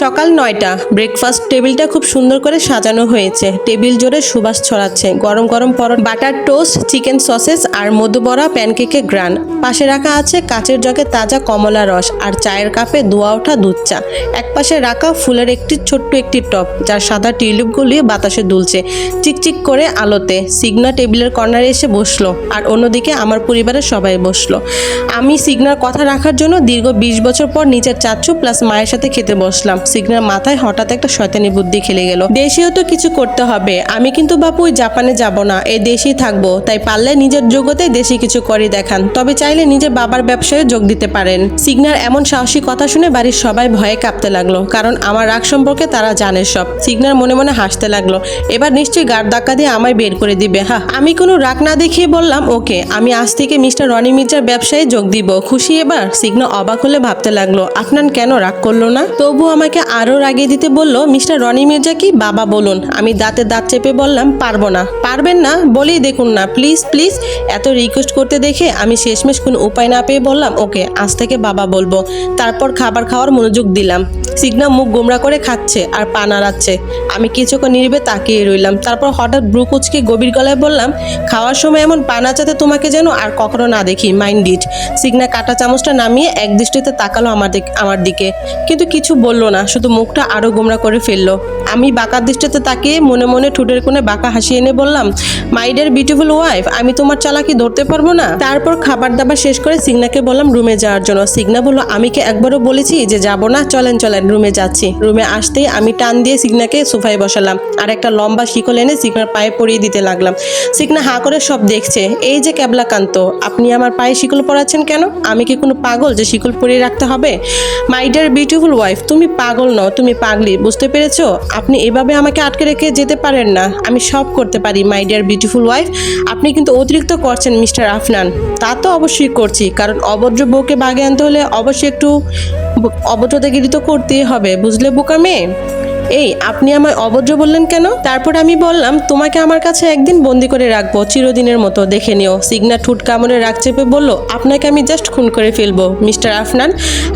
সকাল নয়টা। ব্রেকফাস্ট টেবিলটা খুব সুন্দর করে সাজানো হয়েছে। টেবিল জোরে সুবাস ছড়াচ্ছে। গরম গরম পরোট বাটার টোস্ট চিকেন সসেস আর মধুবড়া প্যানকেকে গ্রান পাশে রাখা আছে কাচের জগে তাজা কমলা রস আর চায়ের কাপে দোয়া ওঠা দুধ চা। এক পাশে রাখা ফুলের একটি ছোট্ট একটি টপ যার সাদা টিউলিপগুলি বাতাসে দুলছে। চিকচিক করে আলোতে সিগনা টেবিলের কর্নারে এসে বসল আর অন্যদিকে আমার পরিবারের সবাই বসল। আমি সিগনার কথা রাখার জন্য দীর্ঘ বিশ বছর পর নিচের চাচ্ছু প্লাস মায়ের সাথে খেতে বসলাম। সিগনার মাথায় হঠাৎ একটা শয়তানি বুদ্ধি খেলে গেল। দেশেও তো কিছু করতে হবে। আমি কিন্তু বাপু ওই জাপানে যাব না। এই দেশেই থাকব। তাই পারলে নিজের জগতে দেশি কিছু করে দেখান। তবে চাইলে নিজের বাবার ব্যবসায় যোগ দিতে পারেন। সিগনার এমন সাহসী কথা শুনে বাড়ির সবাই ভয়ে কাঁপতে লাগল। কারণ আমার রাগ সম্পর্কে তারা জানে সব। সিগনার মনে মনে হাসতে লাগল। এবার নিশ্চয়ই গাড় ধাক্কা দিয়ে আমায় বের করে দিবে। হা, আমি কোনো রাগ না দেখিয়ে বললাম, ওকে। আমি আজ থেকে মিস্টার রনি মির্জার ব্যবসায় যোগ দিব। খুশি এবার? সিগনা অবাক হলে ভাবতে লাগল, আপনার কেন রাগ করল না? তবু আমাকে আরও রাগিয়ে দিতে বলল, মিস্টার রনি মির্জা কি? বাবা বলুন। আমি দাঁতে দাঁত চেপে বললাম, পারব না। পারবেন না? বলেই দেখুন না। Please please. এত রিকোয়েস্ট করতে দেখে আমি শেষমেশ কোনো উপায় না পেয়ে বললাম, ওকে, আজ থেকে বাবা বলব। তারপর খাবার খাওয়ার মনোযোগ দিলাম। সিগনা মুখ গোমরা করে খাচ্ছে আর পা নাড়াচ্ছে। আমি কিছুক্ষণ নিরিবে তাকিয়ে রইলাম। তারপর হঠাৎ ব্রু কুচকে গভীর গলায় বললাম, খাওয়ার সময় এমন পা নাচাতে তোমাকে যেন আর কখনো না দেখি। মাইন্ড ইট সিগনা কাটা চামচটা নামিয়ে এক দৃষ্টিতে তাকালো আমার আমার দিকে। কিন্তু কিছু বলল না। শুধু মুখটা আরও গোমরা করে ফেলল। আমি বাঁকা দৃষ্টিতে তাকিয়ে মনে মনে ঠোঁটের কোণে বাঁকা হাসি এনে বললাম মাই বিউটিফুল ওয়াইফ আমি তোমার চালাকি ধরতে পারব না? তারপর খাবার দাবার শেষ করে সিগনাকে বললাম, রুমে যাওয়ার জন্য। সিগনা বলল আমি কি একবারও বলেছি যে যাব না, চলেন চলেন, রুমে যাচ্ছি। রুমে আসতেই আমি টান দিয়ে সিগনাকে সোফায় বসালাম, আর একটা লম্বা শিকল এনে সিগনার পায়ে পরিয়ে দিতে লাগলাম। সিগনা হা করে সব দেখছে, এই যে ক্যাবলাকান্ত, আপনি আমার পায়ে শিকল পরাচ্ছেন কেন? আমি কি কোনো পাগল যে শিকল পরিয়ে রাখতে হবে? মাই বিউটিফুল ওয়াইফ তুমি পাগল নও, তুমি পাগলি, বুঝতে পেরেছ? আপনি এভাবে আমাকে আটকে রেখে যেতে পারেন না। আমি সব করতে পারি মাই ডিয়ার বিউটিফুল ওয়াইফ আপনি কিন্তু অতিরিক্ত করছেন মিস্টার আফনান। তা তো অবশ্যই করছি, কারণ অভদ্র বউকে বাগে আনতে হলে অবশ্যই একটু অভদ্রতাগিরি তো করতেই হবে। বুঝলে বোকা মেয়ে? এই, আপনি আমায় অভদ্র বললেন কেন? তারপর আমি বললাম, তোমাকে আমার কাছে একদিন বন্দি করে রাখব, চিরদিনের মতো, দেখে নিও। সিগনা ঠুট কামড়ে রাগ চেপে বলল, আপনাকে আমি জাস্ট খুন করে ফেলব, মিস্টার আফনান।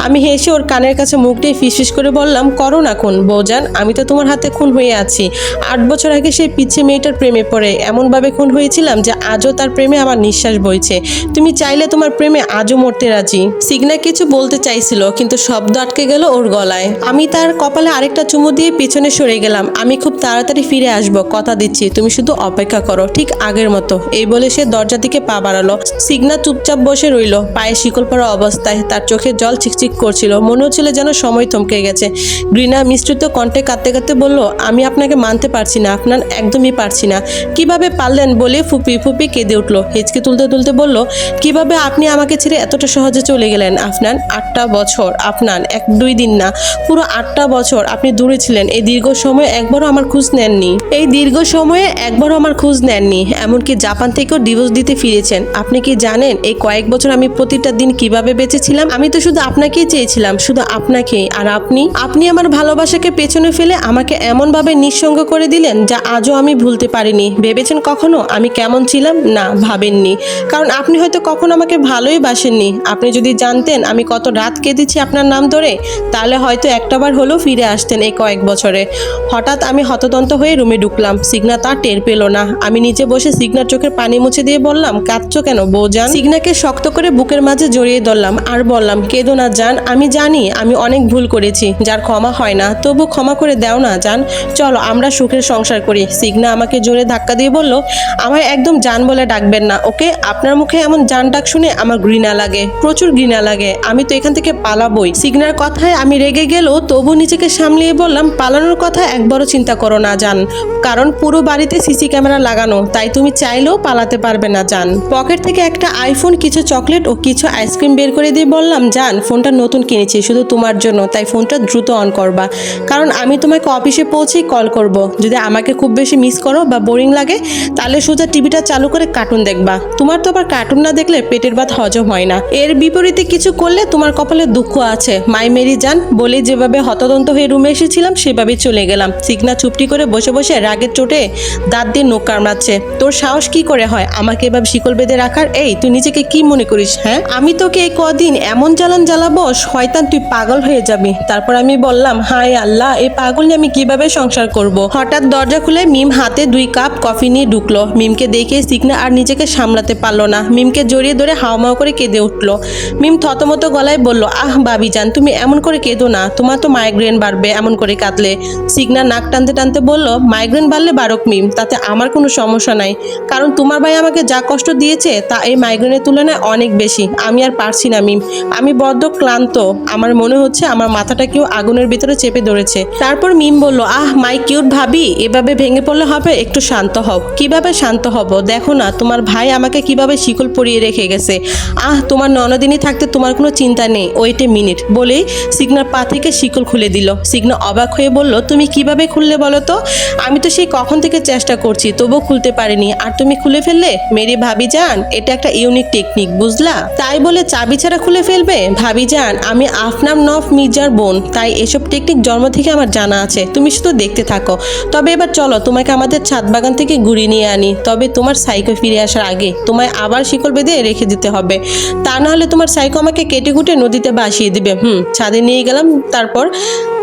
আমি হেসে ওর কানের কাছে মুখ দিয়ে ফিসফিস করে বললাম, করো না খুন বৌজান আমি তো তোমার হাতে খুন হয়ে আছি। আট বছর আগে সেই পিচ্ছে মেয়েটার প্রেমে পড়ে, এমনভাবে খুন হয়েছিলাম যে আজও তার প্রেমে আমার নিঃশ্বাস বইছে। তুমি চাইলে তোমার প্রেমে আজও মরতে রাজি। সিগনা কিছু বলতে চাইছিল, কিন্তু শব্দ আটকে গেল ওর গলায়। আমি তার কপালে আরেকটা চুমু দিয়ে পিছনে সরে গেলাম। আমি খুব তাড়াতাড়ি ফিরে আসব, কথা দিচ্ছি। তুমি শুধু অপেক্ষা করো, ঠিক আগের মতো। এই বলে সে দরজা দিকে পা বাড়ালো। সিগনা চুপচাপ বসে রইল। পায়ে শিকল পড়া অবস্থায় তার চোখে জল চিকচিক করছিল। মনে হচ্ছিল যেন সময় থমকে গেছে। গ্রিনা মিশ্রিত কণ্ঠে কাঁদতে কাঁদতে বলল, আমি আপনাকে মানতে পারছি না, আপনার একদমই পারছি না। কীভাবে পারলেন? বলে ফুপি ফুপি কেঁদে উঠল। হেঁচকে তুলতে তুলতে বলল, কীভাবে আপনি আমাকে ছেড়ে এতটা সহজে চলে গেলেন? আপনার আটটা বছর, আপনার এক দুই দিন না, পুরো আটটা বছর আপনি দূরে ছিলেন। এই দীর্ঘ সময়ে একবারও আমার খোঁজ নেননি। এই দীর্ঘ সময়ে একবারও আমার খোঁজ নেননি। এমনকি জাপান থেকেও ডিভোর্স দিতে ফিরেছেন। আপনি কি জানেন, এই কয়েক বছর আমি প্রতিটা দিন কীভাবে বেঁচেছিলাম? আমি তো শুধু আপনাকেই চেয়েছিলাম, শুধু আপনাকেই। আর আপনি? আপনি আমার ভালোবাসাকে পেছনে ফেলে আমাকে এমনভাবে নিঃসঙ্গ করে দিলেন যা আজও আমি ভুলতে পারিনি। ভেবেছেন কখনো আমি কেমন ছিলাম? না, ভাবেননি। কারণ আপনি হয়তো কখনো আমাকে ভালোই বাসেননি। আপনি যদি জানতেন আমি কত রাত কেঁদেছি আপনার নাম ধরে, তাহলে হয়তো একটাবার হলেও ফিরে আসতেন এই কয়েক বছরে। হঠাৎ আমি হতদন্ত হয়ে রুমে ঢুকলাম। সিগনা তা টের পেল না। আমি নিচে বসে সিগনার চোখের পানি মুছে দিয়ে বললাম, কাঁদছো কেন বৌজান সিগনাকে শক্ত করে বুকের মাঝে জড়িয়ে ধরলাম আর বললাম, কেঁদো না, জান, আমি জানি, আমি অনেক ভুল করেছি, যার ক্ষমা হয় না। তবু ক্ষমা করে দাও না, জান। চলো, আমরা সুখের সংসার করি। সিগনা আমাকে জোরে ধাক্কা দিয়ে বলল, আমায় একদম জান বলে ডাকবেন না, ওকে? আপনার মুখে এমন জান ডাক শুনে আমার ঘৃণা লাগে, প্রচুর ঘৃণা লাগে। আমি তো এখান থেকে পালাবই। সিগনার কথায় আমি রেগে গেলেও তবু নিজেকে সামলিয়ে বললাম পালানোর কথা একবারও চিন্তা করো না যান কারণ পুরো বাড়িতে সিসি ক্যামেরা লাগানো, তাই তুমি চাইলেও পালাতে পারবে না, জান। পকেট থেকে একটা আইফোন কিছু চকলেট ও কিছু আইসক্রিম বের করে দিয়ে বললাম যান ফোনটা নতুন কিনেছি, শুধু তোমার জন্য, তাই ফোনটা দ্রুত অন করবা। কারণ আমি তোমাকে অফিসে পৌঁছেই কল করব। যদি আমাকে খুব বেশি মিস করো বা বোরিং লাগে, তাহলে সোজা টিভিটা চালু করে কার্টুন দেখবা। তোমার তো আবার কার্টুন না দেখলে পেটের ভাত হজম হয় না। এর বিপরীতে কিছু করলে তোমার কপালে দুঃখ আছে। মাই মেরি যান বলে যেভাবে হতদন্ত হয়ে রুমে এসেছিলাম, সেভাবে সেভাবে চলে গেলাম। সিগনা চুপটি করে বসে বসে রাগের চোটে দাঁত দিয়ে নোক কামড়াচ্ছে। তোর সাহস কি করে হয়? আমাকে এভাবে শিকল বেঁধে রাখার? এই, তুই নিজেকে কি মনে করিস হ্যাঁ? আমি তোকে এই কদিন এমন জ্বালান জ্বালাবো, শয়তান, তুই পাগল হয়ে যাবি। তারপর আমি বললাম, হায় আল্লাহ, এই পাগল নিয়ে আমি কীভাবে সংসার করব? হঠাৎ দরজা খুলে মিম হাতে দুই কাপ কফি নিয়ে ঢুকলো। মিমকে দেখে সিগনা আর নিজেকে সামলাতে পারল না। মিমকে জড়িয়ে ধরে হাওমাও করে কেঁদে উঠল। মিম থতমত গলায় বলল, আহ বাবি জান তুমি এমন করে কেঁদো না। তোমার তো মাইগ্রেন বাড়বে, এমন করে কাঁদলে সিগনা নাক টানতে টানতে বলল, মাইগ্রেন বাড়লে বারক মিম, তাতে আমার কোনো সমস্যা নাই। কারণ তোমার ভাই আমাকে যা কষ্ট দিয়েছে, তা এই মাইগ্রেনের তুলনায় অনেক বেশি। আমি আর পারছি না মিম। আমি বড্ড ক্লান্ত। আমার মনে হচ্ছে আমার মাথাটা কেউ আগুনের ভিতরে চেপে ধরেছে। তারপর মিম বলল, আহ, মাই কিউট ভাবি, এভাবে ভেঙে পড়লে হবে, একটু শান্ত হও। কীভাবে শান্ত হব? দেখো না, তোমার ভাই আমাকে কীভাবে শিকল পরিয়ে রেখে গেছে। আহ, তোমার ননদিনী থাকতে তোমার কোনো চিন্তা নেই, ওয়েট এ মিনিট। বলেই সিগনার পা থেকে শিকল খুলে দিল। সিগনা অবাক হয়ে বলল, তুমি কীভাবে খুললে বলো তো? আমি তো সেই কখন থেকে চেষ্টা করছি, তবুও খুলতে পারিনি। আর তুমি খুলে ফেললে? মেরি ভাবি যান, এটা একটা ইউনিক টেকনিক, বুঝলা? তাই বলে চাবি ছাড়া খুলে ফেলবে? ভাবি যান, আমি আফনাম নফ মির্জার বোন, তাই এসব টেকনিক জন্ম থেকে আমার জানা আছে। তুমি শুধু দেখতে থাকো। তবে এবার চলো, তোমাকে আমাদের ছাদ বাগান থেকে ঘুরিয়ে নিয়ে আনি। তবে তোমার সাইকো ফিরে আসার আগে তোমায় আবার শিকল বেঁধে রেখে দিতে হবে। তা না হলে তোমার সাইকো আমাকে কেটে কুটে নদীতে ভাসিয়ে দিবে। হুম, ছাদে নিয়ে গেলাম, তারপর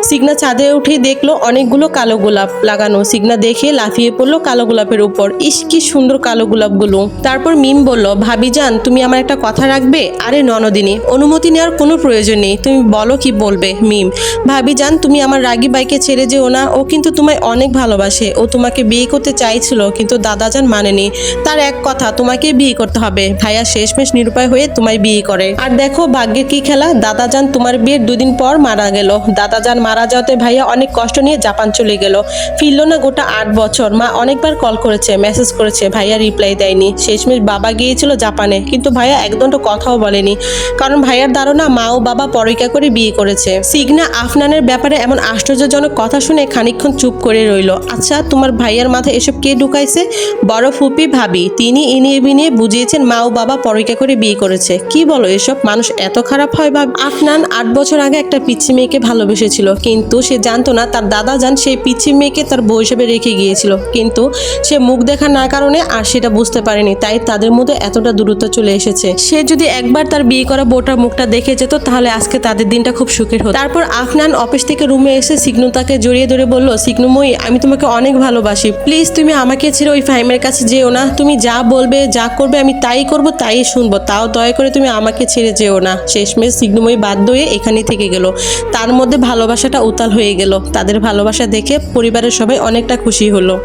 সিগনা ছাদে উঠে দেখল অনেকগুলো কালো গোলাপ লাগানো। সিগনা দেখে লাফিয়ে পড়ল কালো গোলাপের উপর। ইস, কি সুন্দর কালো গোলাপগুলো। তারপর মিম বলল, ভাবি যান তুমি আমার একটা কথা রাখবে? আরে ননদিনী, অনুমতি নেওয়ার কোনো প্রয়োজন নেই। তুমি বলো কি বলবে, মিম? ভাবি যান তুমি আমার রাগী বাইকে ছেড়ে যেও না। ও কিন্তু তোমায় অনেক ভালোবাসে। ও তোমাকে বিয়ে করতে চাইছিল, কিন্তু দাদাজান মানেনি। তার এক কথা, তোমাকে বিয়ে করতে হবে। ভাইয়া শেষমেশ নিরুপায় হয়ে তোমায় বিয়ে করে। আর দেখো ভাগ্যের কি খেলা। দাদাজান তোমার বিয়ের দুদিন পর মারা গেল। দাদাজান মারা যাওয়াতে ভাইয়া অনেক কষ্ট নিয়ে জাপান চলে গেল। ফিরলো না গোটা আট বছর। মা অনেকবার কল করেছে, মেসেজ করেছে, ভাইয়া রিপ্লাই দেয়নি। শেষমেশ বাবা গিয়েছিল জাপানে, কিন্তু ভাইয়া একদণ্ড কথাও বলেনি। কারণ ভাইয়ার ধারণা মা ও বাবা পরীক্ষা করে বিয়ে করেছে। সিগনা আফনানের ব্যাপারে এমন আশ্চর্যজনক কথা শুনে খানিকক্ষণ চুপ করে রইল। আচ্ছা তোমার ভাইয়ার মাথায় এসব কে ঢুকাইছে? বড় ফুপি ভাবি। তিনি ইনিয়ে বিনিয়ে বুঝিয়েছেন মা ও বাবা পরীক্ষা করে বিয়ে করেছে। কি বলো এসব? মানুষ এত খারাপ হয় ভাব। আফনান আট বছর আগে একটা পিচ্ছি মেয়েকে ভালোবেসেছিল। কিন্তু সে জানতো না, তার দাদা যান সেই পিচ্ছি মেয়েকে তার বউ হিসেবে রেখে গিয়েছিল। কিন্তু সে মুখ দেখা না কারণে আর সেটা বুঝতে পারেনি, তাই তাদের মধ্যে এতটা দূরত্ব চলে এসেছে। সে যদি একবার তার বিয়ে করা বউটার মুখটা দেখে যেত, তাহলে আজকে তাদের দিনটা খুব সুখের হতো। তারপর আফনান অফিস থেকে রুমে এসে সিগনু তাকে জড়িয়ে ধরে বলল, সিগনুময়ী, আমি তোমাকে অনেক ভালোবাসি। প্লিজ তুমি আমাকে ছেড়ে ওই ফাইমের কাছে যেও না। তুমি যা বলবে, যা করবে, আমি তাই করব, তাই শুনব। তাও দয়া করে তুমি আমাকে ছেড়ে যেও না। শেষমেশ সিগনুময়ী বাধ্য হয়ে এখানে থেকে গেল। তার মধ্যে ভালোবাসাটা উতাল হয়ে গেল। তাদের ভালোবাসা দেখে পরিবারের সবাই অনেকটা খুশি হলো।